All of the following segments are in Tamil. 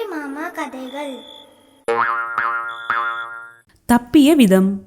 அம்புலி மாமா கதைகள். தப்பிய விதம்.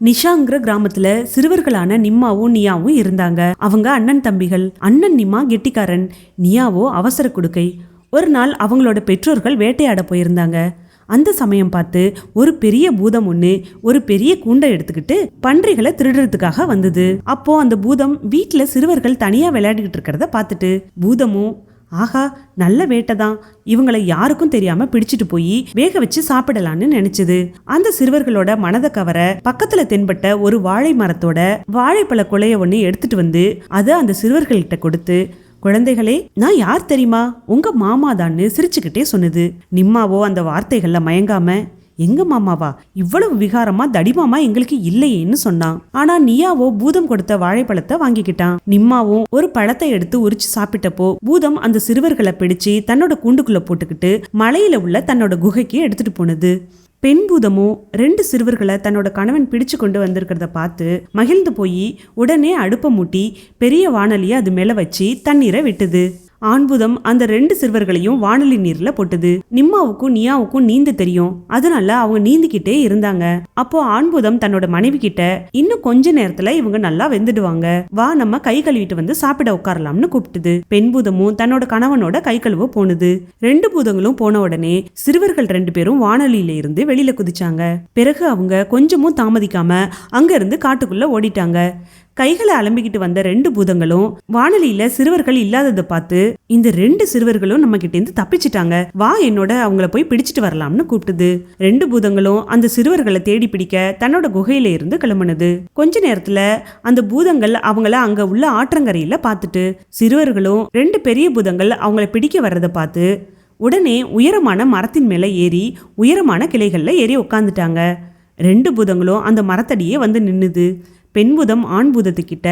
நிஷாங்கிற கிராமத்துல சிறுவர்களான நிம்மாவும் நியாவும் இருந்தாங்க. அவங்க அண்ணன் தம்பிகள். அண்ணன் நிம்மா கெட்டிக்காரன். நியாவோ அவசர குடுக்கை. ஒரு நாள் அவங்களோட பெற்றோர்கள் வேட்டையாட போயிருந்தாங்க. அந்த சமயம் பார்த்து ஒரு பெரிய பூதம் ஒன்று ஒரு பெரிய கூண்டை எடுத்துக்கிட்டு பன்றிகளை திருடுறதுக்காக வந்தது. அப்போ அந்த பூதம் வீட்டில் சிறுவர்கள் தனியா விளையாடிக்கிட்டு இருக்கிறத பார்த்துட்டு பூதமும் ஆஹா நல்ல வேட்டை தான். இவங்களை யாருக்கும் தெரியாம பிடிச்சிட்டு போய் வேக வச்சு சாப்பிடலான்னு நினைச்சது. அந்த சிறுவர்களோட மனதை கவர பக்கத்துல தென்பட்ட ஒரு வாழை மரத்தோட வாழைப்பழ குலைய ஒண்ணு எடுத்துட்டு வந்து அதை அந்த சிறுவர்கள்கிட்ட கொடுத்து குழந்தைகளே நான் யார் தெரியுமா? உங்க மாமாதான்னு சிரிச்சுக்கிட்டே சொன்னது. நிம்மாவோ அந்த வார்த்தைகள்ல மயங்காம எங்க மாமாவா? இவ்வளவு விகாரமா தடிமாமா எங்களுக்கு இல்லையேன்னு சொன்னான். ஆனா நியாவோ பூதம் கொடுத்த வாழைப்பழத்தை வாங்கிக்கிட்டான். நிம்மாவும் ஒரு பழத்தை எடுத்து உரிச்சு சாப்பிட்டப்போ பூதம் அந்த சிறுவர்களை பிடிச்சு தன்னோட கூண்டுக்குள்ள போட்டுக்கிட்டு மலையில உள்ள தன்னோட குகைக்கு எடுத்துட்டு போனது. பெண் பூதமும் ரெண்டு சிறுவர்களை தன்னோட கணவன் பிடிச்சு கொண்டு வந்திருக்கிறத பார்த்து மகிழ்ந்து போய் உடனே அடுப்பை மூட்டி பெரிய வாணலியை அது மேல வச்சு தண்ணீரை விட்டுது. ஆண்புதம் அந்த ரெண்டு சிறுவர்களையும் வானொலி நீர்ல போட்டது. நிம்மாவுக்கும் நியாவுக்கும் நீந்த தெரியும். அதனால அவங்க நீந்திக்கிட்டே இருந்தாங்க. அப்போ ஆண்புதம் தன்னோட மனைவி கிட்ட இன்னும் கொஞ்ச நேரத்துல இவங்க நல்லா வெந்துடுவாங்க. வா நம்ம கை கழுவிட்டு வந்து சாப்பிட உட்காரலாம்னு கூப்பிட்டுது. பெண் பூதமும் தன்னோட கணவனோட கை கழுவ போனது. ரெண்டு பூதங்களும் போன உடனே சிறுவர்கள் ரெண்டு பேரும் வானொலியில இருந்து வெளியில குதிச்சாங்க. பிறகு அவங்க கொஞ்சமும் தாமதிக்காம அங்க இருந்து காட்டுக்குள்ள ஓடிட்டாங்க. கைகளை அலம்பிக்கிட்டு வந்த ரெண்டு பூதங்களும் வானொலியில சிறுவர்கள் இல்லாததை பார்த்து இந்த ரெண்டு சிறுவர்களும் நம்ம கிட்ட இருந்து தப்பிச்சிட்டாங்க. வா என்னோட அவங்கள போய் பிடிச்சிட்டு வரலாம்னு கூப்பிட்டுது. ரெண்டு பூதங்களும் அந்த சிறுவர்களை தேடி பிடிக்க தன்னோட குகையில இருந்து கிளம்புனது. கொஞ்ச நேரத்துல அந்த பூதங்கள் அவங்கள அங்க உள்ள ஆற்றங்கரையில பார்த்துட்டு சிறுவர்களும் ரெண்டு பெரிய பூதங்கள் அவங்கள பிடிக்க வர்றதை பார்த்து உடனே உயரமான மரத்தின் மேல ஏறி உயரமான கிளைகள்ல ஏறி உட்காந்துட்டாங்க ரெண்டு பூதங்களும் அந்த மரத்தடியே வந்து நின்னுது. பெண்புதம் ஆண்பூதத்துக்கிட்ட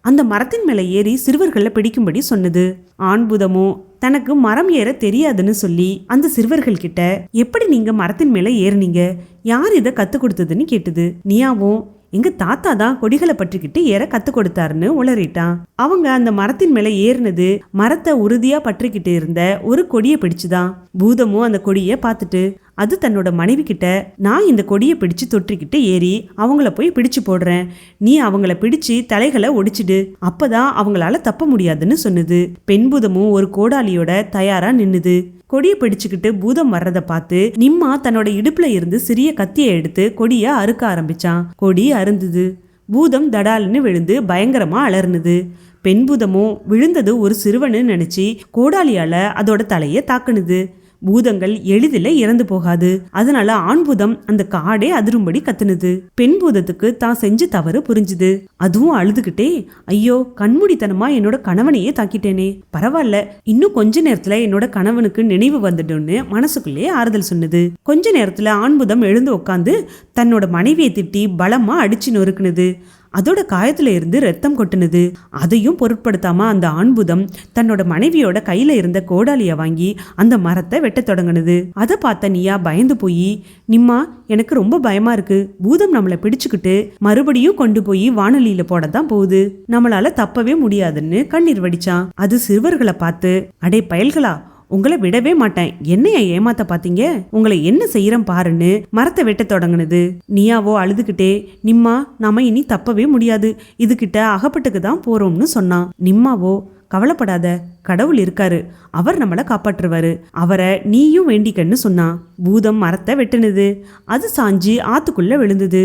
அந்த மரத்தின் மேலே ஏறி சிறுவர்களை பிடிக்கும்படி சொன்னது. ஆண்பூதமோ தனக்கு மரம் ஏற தெரியாதுன்னு சொல்லி அந்த சிறுவர்கள் கிட்ட எப்படி நீங்க மரத்தின் மேலே ஏறினீங்க? யார் இதை கத்து கொடுத்ததுன்னு கேட்டது. நியாவும் எங்க தாத்தா தான் கொடிகளை பற்றிக்கிட்டு ஏற கத்து கொடுத்தாருன்னு உளறிட்டான். அவங்க அந்த மரத்தின் மேல ஏறினது மரத்தை உறுதியா பற்றிக்கிட்டு இருந்த ஒரு கொடியை பிடிச்சுதான். பூதமும் அந்த கொடியை பார்த்துட்டு அது தன்னோட மனைவி கிட்ட நான் இந்த கொடியை பிடிச்சு தொற்றிக்கிட்டு ஏறி அவங்கள போய் பிடிச்சு போடுறேன். நீ அவங்கள பிடிச்சு தலைகளை ஒடிச்சிடு. அப்பதான் அவங்களால தப்ப முடியாதுன்னு சொன்னது. பெண்பூதமும் ஒரு கோடாலியோட தயாரா நின்னுது. கொடியை பிடிச்சுக்கிட்டு பூதம் வர்றதை பார்த்து நிம்மா தன்னோட இடுப்புல இருந்து சிறிய கத்தியை எடுத்து கொடியை அறுக்க ஆரம்பிச்சான். கொடி அருந்தது. பூதம் தடால்னு விழுந்து பயங்கரமா அலர்னுது பெண்பூதமும் விழுந்தது ஒரு சிறுவனு நினைச்சு கோடாலியால அதோட தலையை தாக்குனுது. பூதங்கள் எளிதில் இறந்து போகாது. அதனால ஆண் பூதம் அந்த காடே அதிரும்படி கத்துனது. பெண் பூதத்துக்கு தான் செஞ்ச தவறு புரிஞ்சுது. அதுவும் அழுதுகிட்டே ஐயோ கண்மூடித்தனமா என்னோட கணவனையே தாக்கிட்டேனே. பரவாயில்ல இன்னும் கொஞ்ச நேரத்துல என்னோட கணவனுக்கு நினைவு வந்துடும்னு மனசுக்குள்ளேயே ஆறுதல் சொன்னது. கொஞ்ச நேரத்துல ஆண்புதம் எழுந்து உட்காந்து தன்னோட மனைவியை திட்டி பலமா அடிச்சு நொறுக்குனது. அதோட காயத்துல இருந்து ரத்தம் கொட்டுனது. அதையும் பொருட்படுத்தாம அந்த ஆண்புதம் தன்னோட மனைவியோட கையில இருந்த கோடாலிய வாங்கி அந்த மரத்தை வெட்ட தொடங்கினது. அதை பார்த்த நீயா பயந்து போய் நிம்மா எனக்கு ரொம்ப பயமா இருக்கு. பூதம் நம்மளை பிடிச்சுக்கிட்டு மறுபடியும் கொண்டு போய் வானொலியில போட தான் போகுது. நம்மளால தப்பவே முடியாதுன்னு கண்ணீர் வடிச்சான். அது சிறுவர்களை பார்த்து அடே பயல்களா? உங்களை விடவே மாட்டேன். என்னைய ஏமாத்த பாத்தீங்க? உங்களை என்ன செய்யறேன் பாருன்னு மரத்தை வெட்ட தொடங்குனது. நீயாவோ அழுதுகிட்டே நிம்மா நாம இனி தப்பவே முடியாது. இதுகிட்ட அகப்பட்டுக்கு தான் போறோம்னு சொன்னான். நிம்மாவோ கவலைப்படாத. கடவுள் இருக்காரு. அவர் நம்மளை காப்பாற்றுவாரு. அவரை நீயும் வேண்டிக்கன்னு சொன்னான். பூதம் மரத்தை வெட்டுனது. அது சாஞ்சு ஆத்துக்குள்ள விழுந்தது.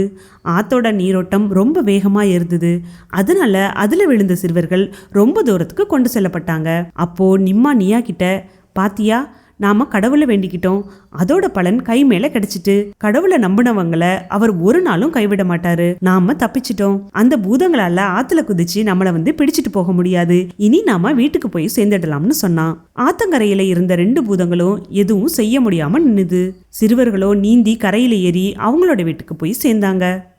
ஆத்தோட நீரோட்டம் ரொம்ப வேகமா இருந்தது அதனால அதுல விழுந்த சிறுவர்கள் ரொம்ப தூரத்துக்கு கொண்டு செல்லப்பட்டாங்க. அப்போ நிம்மா நியா கிட்ட பாத்தியா நாம கடவுளை வேண்டிக்கிட்டோம். அதோட பலன் கை மேல கிடைச்சிட்டு கடவுளை நம்பினவங்கள அவர் ஒரு நாளும் கைவிட மாட்டாரு. நாம தப்பிச்சிட்டோம். அந்த பூதங்களால ஆத்துல குதிச்சு நம்மள வந்து பிடிச்சிட்டு போக முடியாது. இனி நாம வீட்டுக்கு போய் சேர்ந்துடலாம்னு சொன்னான். ஆத்தங்கரையில இருந்த ரெண்டு பூதங்களும் எதுவும் செய்ய முடியாம நின்னுது. சிறுவர்களோ நீந்தி கரையில ஏறி அவங்களோட வீட்டுக்கு போய் சேர்ந்தாங்க.